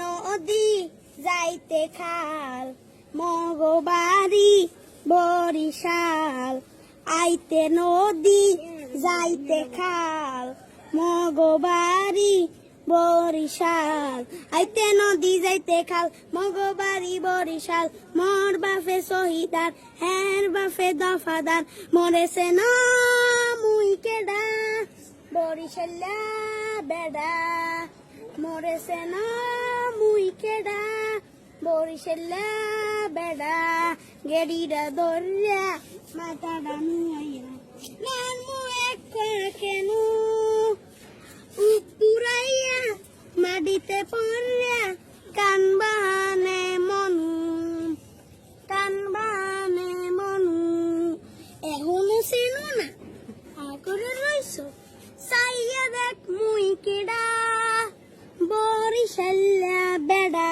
নদী যাইতে খাল মগবাড়ি বরিশাল। আইতে নদী যাইতে খাল মগবাড়ি বরিশাল। আইতে নদী যাইতে খাল মগবাড়ি বরিশাল। মোর বাফে শহীদার হ্যার বাফে দফাদার। মরেছে না বরিশাল্লা বেডা। মরেছে না মুই কেডা। বরিশাল্লা, বেডা। গেডিরা দরিয়া মাথাটা নুয়াইয়া। নান মু এক কেন? উপুরাইয়া মাটিতে পড়িয়া কান സയ്യദ് മുയിക്കിടാ ബോറിഷല്ല ബെടാ.